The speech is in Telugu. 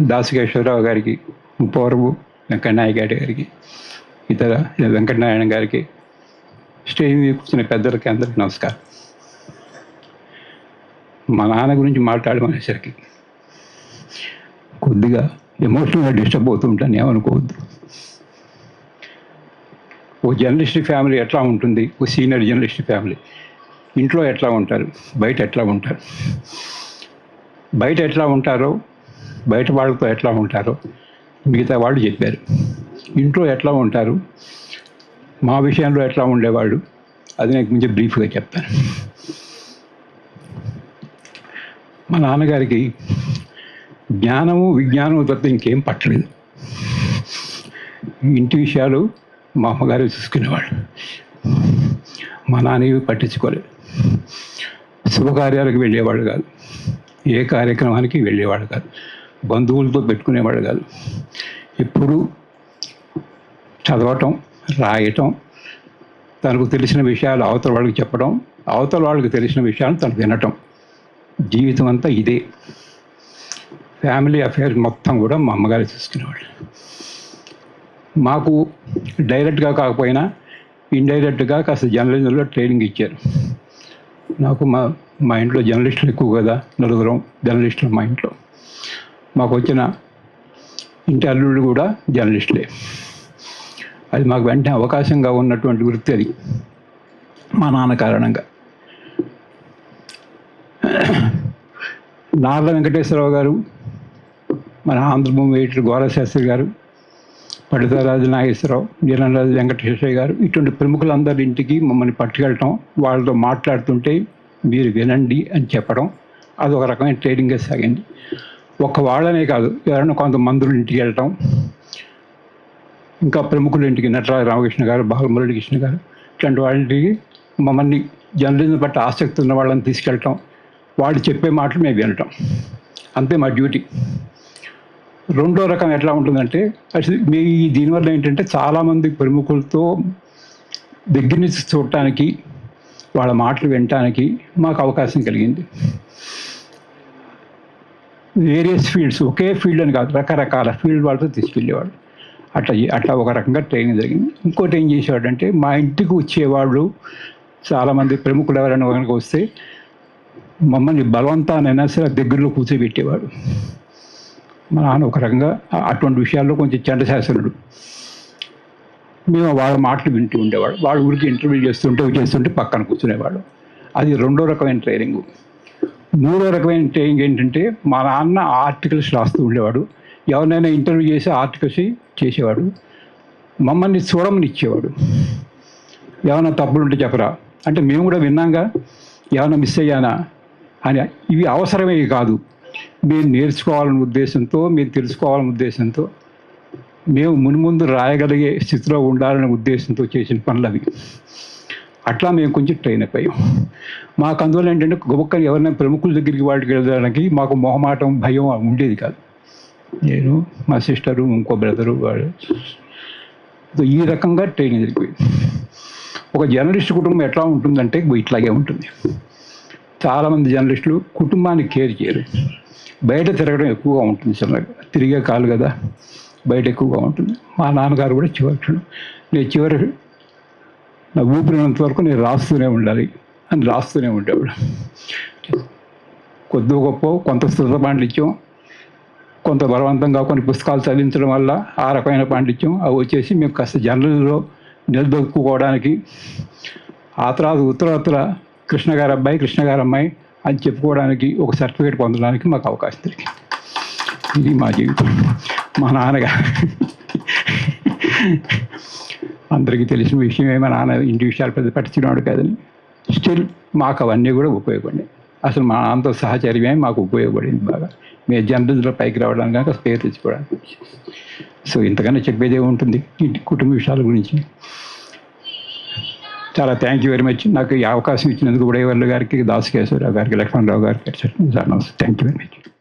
దాసకేశ్వరరావు గారికి ముప్పవరపు వెంకటనాయ గారికి ఇతర వెంకటనారాయణ గారికి స్టేజ్ మీద కూర్చున్న పెద్దలకి అందరికీ నమస్కారం. మా నాన్న గురించి మాట్లాడమనేసరికి కొద్దిగా ఎమోషనల్గా డిస్టర్బ్ అవుతూ ఉంటాను ఏమనుకోవద్దు ఓ జర్నలిస్ట్ ఫ్యామిలీ ఎట్లా ఉంటుంది? ఓ సీనియర్ జర్నలిస్ట్ ఫ్యామిలీ ఇంట్లో ఎట్లా ఉంటారు? బయట ఎట్లా ఉంటారు? బయట ఎట్లా ఉంటారో బయట వాళ్ళతో ఎట్లా ఉంటారో మిగతా వాళ్ళు చెప్పారు. ఇంట్లో ఎట్లా ఉంటారు? మా విషయంలో ఎట్లా ఉండేవాళ్ళు? అది నాకు కొంచెం బ్రీఫ్గా చెప్తాను. మా నాన్నగారికి జ్ఞానము విజ్ఞానము తప్ప ఇంకేం పట్టలేదు. ఇంటి విషయాలు మా అమ్మగారు చూసుకునేవాళ్ళు. మా నాన్నవి పట్టించుకోలేదు. శుభకార్యాలకు వెళ్ళేవాడు కాదు. ఏ కార్యక్రమానికి వెళ్ళేవాడు కాదు. బంధువులతో పెట్టుకునేవాడు కాదు. ఎప్పుడు చదవటం రాయటం తనకు తెలిసిన విషయాలు అవతల వాళ్ళకి చెప్పడం అవతల వాళ్ళకి తెలిసిన విషయాలు తను వినటం. జీవితం అంతా ఇదే. ఫ్యామిలీ అఫేర్స్ మొత్తం కూడా మా అమ్మగారు చూసుకునేవాళ్ళు. మాకు డైరెక్ట్గా కాకపోయినా ఇండైరెక్ట్గా కాస్త జర్నలిజంలో ట్రైనింగ్ ఇచ్చారు. నాకు మా మా ఇంట్లో జర్నలిస్టులు ఎక్కువ కదా నలుగురం జర్నలిస్టులు మా ఇంట్లో. మాకు వచ్చిన ఇంటి అల్లుళ్ళు కూడా జర్నలిస్టులే. అది మాకు వెంటనే అవకాశంగా ఉన్నటువంటి వృత్తి అది. మా నాన్న కారణంగా. నార్ల వెంకటేశ్వరరావు గారు మన ఆంధ్రభూమి ఎడిటర్ గోరశాస్త్రి గారు పడితారాజు నాగేశ్వరరావు నీలంరాజు వెంకటేశ్వర గారు ఇటువంటి ప్రముఖులందరి ఇంటికి మమ్మల్ని పట్టుకెళ్ళటం వాళ్ళతో మాట్లాడుతుంటే మీరు వినండి అని చెప్పడం అది ఒక రకమైన ట్రైనింగ్గా సాగింది. ఒక్క వాళ్ళనే కాదు. ఎవరైనా కొంతమందుల ఇంటికి వెళ్ళటం. ఇంకా ప్రముఖుల ఇంటికి నటరాజ రామకృష్ణ గారు బాలమురళి కృష్ణ గారు ఇట్లాంటి వాళ్ళకి మమ్మల్ని జర్నలిజం పట్ల ఆసక్తి ఉన్న వాళ్ళని తీసుకెళ్ళటం. వాళ్ళు చెప్పే మాటలు మేము వినటం. అంతే మా డ్యూటీ. రెండో రకం ఎట్లా ఉంటుందంటే మీ దీనివల్ల ఏంటంటే చాలామంది ప్రముఖులతో దగ్గర నుంచి చూడటానికి వాళ్ళ మాటలు వినటానికి మాకు అవకాశం కలిగింది. వేరియస్ ఫీల్డ్స్ ఒకే ఫీల్డ్ అని కాదు రకరకాల ఫీల్డ్ వాళ్ళతో తీసుకెళ్ళేవాడు అట్లా అట్లా ఒక రకంగా ట్రైనింగ్ జరిగింది. ఇంకోటి ఏం చేసేవాడంటే మా ఇంటికి వచ్చేవాళ్ళు చాలామంది ప్రముఖులు ఎవరైనా కనుక వస్తే మమ్మల్ని బలవంతానైనా సరే దగ్గరలో కూర్చోబెట్టేవాడు మా నాన్న ఒక రకంగా అటువంటి విషయాల్లో కొంచెం చండశాసనుడు మేము వాళ్ళ మాటలు వింటూ ఉండేవాడు వాళ్ళ ఊరికి ఇంటర్వ్యూ చేస్తుంటే చేస్తుంటే పక్కన కూర్చునేవాడు అది రెండో రకమైన ట్రైనింగ్ మూడో రకమైన ట్రైనింగ్ ఏంటంటే మా నాన్న ఆర్టికల్స్ రాస్తూ ఉండేవాడు. ఎవరినైనా ఇంటర్వ్యూ చేసి ఆర్టికల్స్ చేసేవాడు. మమ్మల్ని చూడమని ఇచ్చేవాడు ఏమైనా తప్పులు ఉంటే చెప్పరా? అంటే మేము కూడా విన్నాంగా ఏమైనా మిస్ అయ్యానా? అని. ఇవి అవసరమే కాదు. మేము నేర్చుకోవాలనే ఉద్దేశంతో మేము తెలుసుకోవాలనే ఉద్దేశంతో మేము మున్ముందు రాయగలిగే స్థితిలో ఉండాలనే ఉద్దేశంతో చేసిన పనులు అవి. అట్లా మేము కొంచెం ట్రైన్ అయిపోయాం. మాకు అందువల్ల ఏంటంటే గొప్పకని ఎవరైనా ప్రముఖుల దగ్గరికి వాటికి వెళ్ళడానికి మాకు మొహమాటం భయం ఉండేది కాదు. నేను మా సిస్టరు ఇంకో బ్రదరు వాడు. ఈ రకంగా ట్రైన్ జరిగిపోయింది ఒక జర్నలిస్ట్ కుటుంబం ఎట్లా ఉంటుందంటే ఇట్లాగే ఉంటుంది. చాలామంది జర్నలిస్టులు కుటుంబాన్ని కేర్ చేయరు. బయట తిరగడం ఎక్కువగా ఉంటుంది చిన్నగా తిరిగే కాలు కదా బయట ఎక్కువగా ఉంటుంది. మా నాన్నగారు కూడా చివరి నేను చివరి నా ఊపిరినంత వరకు నేను రాస్తూనే ఉండాలి అని రాస్తూనే ఉండేవాడు. కొద్ది గొప్ప కొంత శ్రద్ధ పాండిత్యం కొంత బలవంతంగా కొన్ని పుస్తకాలు చదివించడం వల్ల ఆ రకమైన పాండిత్యం అవి వచ్చేసి మేము కాస్త జర్నల్లో నిలదొక్కుకోవడానికి ఆ తర్వాత ఉత్తరోత్తర కృష్ణగారు అబ్బాయి కృష్ణగారు అమ్మాయి అని చెప్పుకోవడానికి ఒక సర్టిఫికేట్ పొందడానికి మాకు అవకాశం దొరికింది. ఇది మా జీవితం. మా నాన్నగారు. అందరికీ తెలిసిన విషయమే. మా నాన్న ఇంటి విషయాలు పెద్ద పట్టించుకున్నాడు కాదని స్టిల్ మాకు అవన్నీ కూడా ఉపయోగపడినాయి. అసలు మా నాన్నతో సహచర్యమే మాకు ఉపయోగపడింది బాగా. మేము జర్నలిజంలో పైకి రావడానికి కనుక పేరు తెచ్చుకోవడానికి సో ఇంతకన్నా చెప్పేదే ఉంటుంది ఇంటి కుటుంబ విషయాల గురించి. చాలా థ్యాంక్ యూ వెరీ మచ్ నాకు ఈ అవకాశం ఇచ్చినందుకు ఉడయవర్లు గారికి దాసకేశ్వరరావు గారికి లక్ష్మణరావు గారికి థ్యాంక్ యూ వెరీ మచ్